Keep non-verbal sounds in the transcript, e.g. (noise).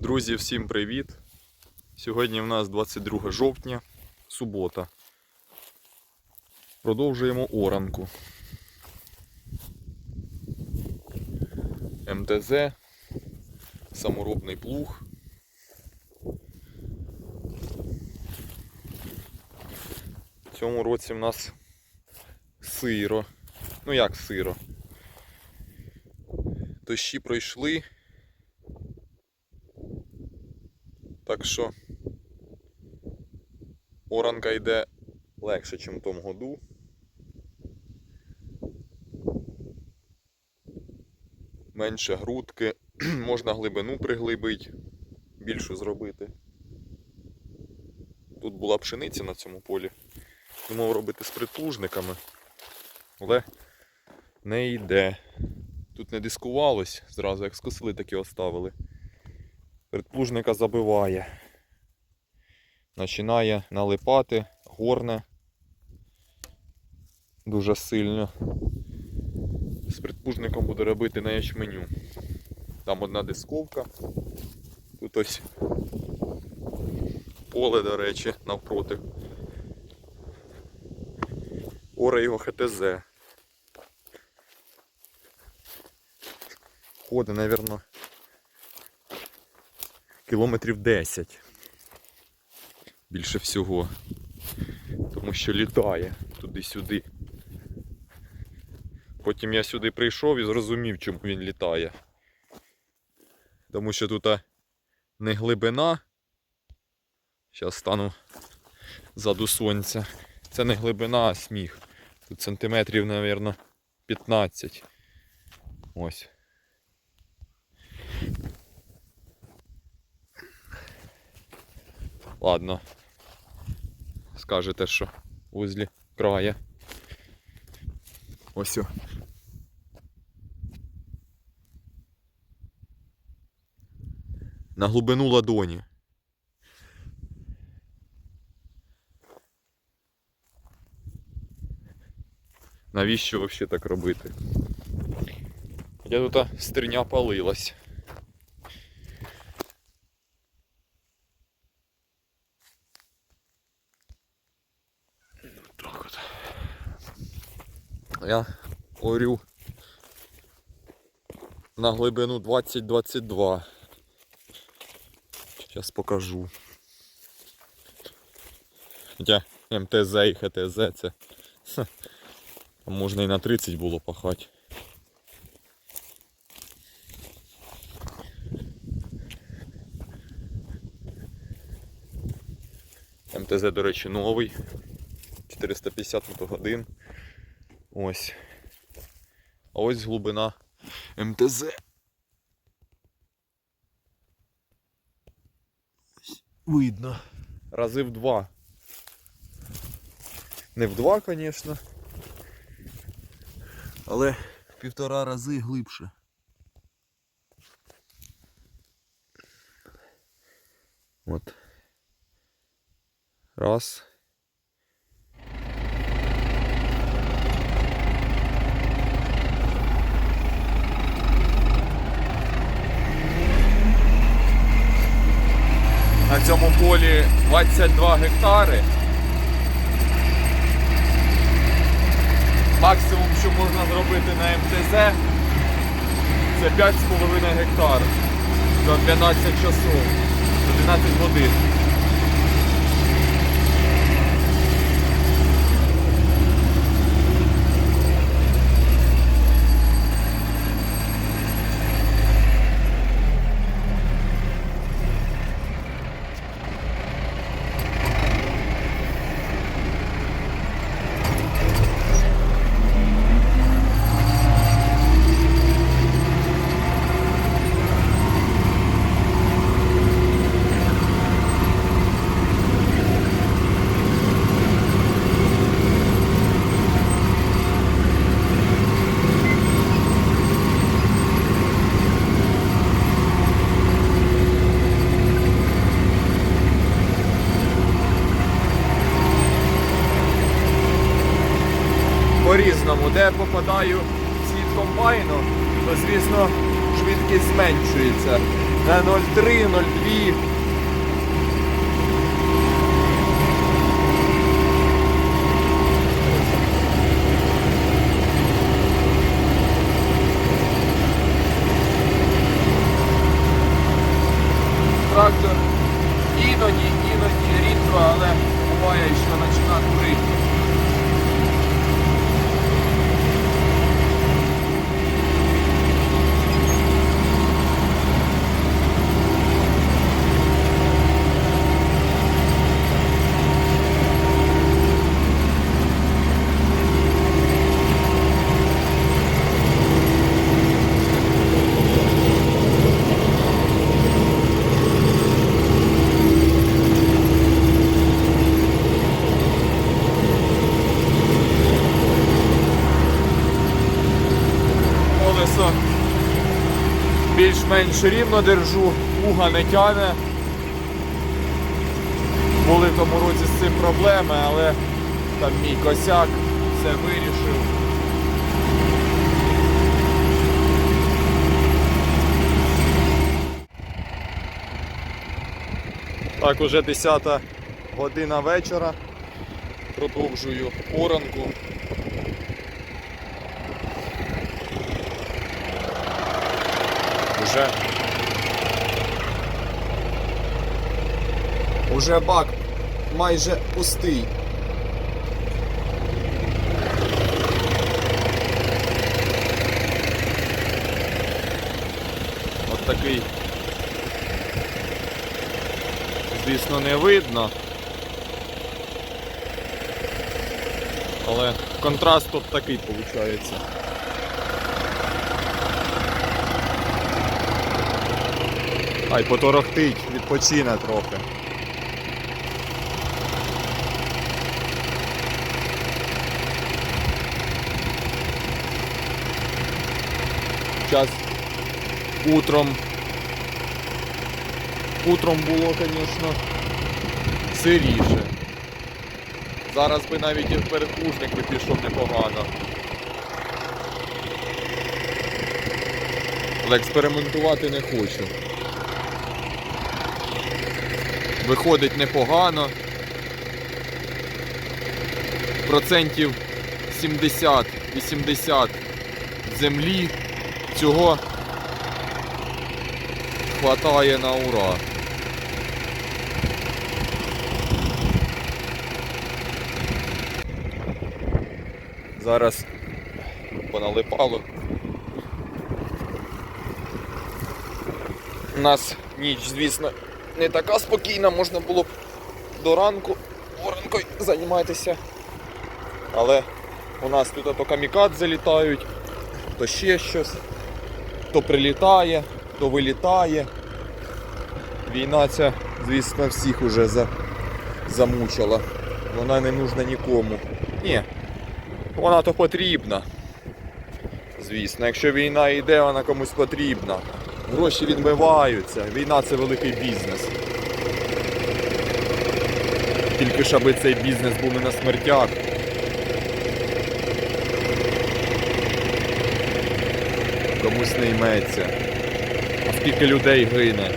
Друзі, всім привіт! Сьогодні в нас 22 жовтня, субота. Продовжуємо оранку. МТЗ, саморобний плуг. В цьому році в нас сиро. Ну як сиро? Дощі пройшли. Так що оранка йде легше, ніж в тому году. Менше грудки, (clears throat) можна глибину приглибити, більшу зробити. Тут була пшениця на цьому полі. Думав робити з притужниками, але не йде. Тут не дискувалось, зразу як скосили, так і оставили. Предплужника забиває. Починає налипати, горне дуже сильно. З предпужником буду робити на ячменю. Там одна дисковка. Тут ось поле, до речі, навпроти. Оре його ХТЗ. Ходить, мабуть, кілометрів 10. Більше всього. Тому що літає туди-сюди. Потім я сюди прийшов і зрозумів, чому він літає. Тому що тут не глибина. Зараз стану ззаду сонця. Це не глибина, а сміх. Тут сантиметрів, мабуть, 15. Ось. Ладно. Скажете, що вузлі края. Ось. о. На глибину ладоні. Навіщо взагалі так робити? Я тут стерня палилась. Я орю на глибину 20-22. Зараз покажу. Хоча МТЗ і ХТЗ це. ха, можна і на 30 було пахати. МТЗ, до речі, новий. 450 мотогодин. Ось. А ось глибина МТЗ. Ось Видно. Рази в два. Не в два, звісно. Але в півтора рази глибше. От. Раз. На цьому полі 22 гектари. Максимум, що можна зробити на МТЗ, це 5,5 гектар за 12 часов, за 12 годин. Попадаю в світ комбайну, то звісно швидкість зменшується на 0,3, 0,2. Більш-менш рівно держу, пуга не тяне. Були в тому році з цим проблеми, але там мій косяк все вирішив. Так, уже 10 година вечора. Продовжую оранку. Уже. Уже бак майже пустий. От такий. Звісно, не видно. Але контраст тут такий виходить. Ай, поторохтить, відпочине трохи. Зараз утром. Утром було, звісно, сиріше. Зараз би навіть і в передплужник би пішов непогано. Але експериментувати не хочу. Виходить непогано. Процентів 70-80 землі цього хватає на ура. Зараз поналипало. У нас ніч, звісно, не така спокійна, можна було б до ранку оранкою займатися. Але у нас тут то камікадзе літають, то ще щось, то прилітає, то вилітає. Війна ця, звісно, всіх уже за... замучила. Вона не нужна нікому. Ні, вона то потрібна. Звісно, якщо війна йде, вона комусь потрібна. Гроші відмиваються. Війна це великий бізнес. Тільки ж аби цей бізнес був не на смертях. Комусь не йметься. А скільки людей гине.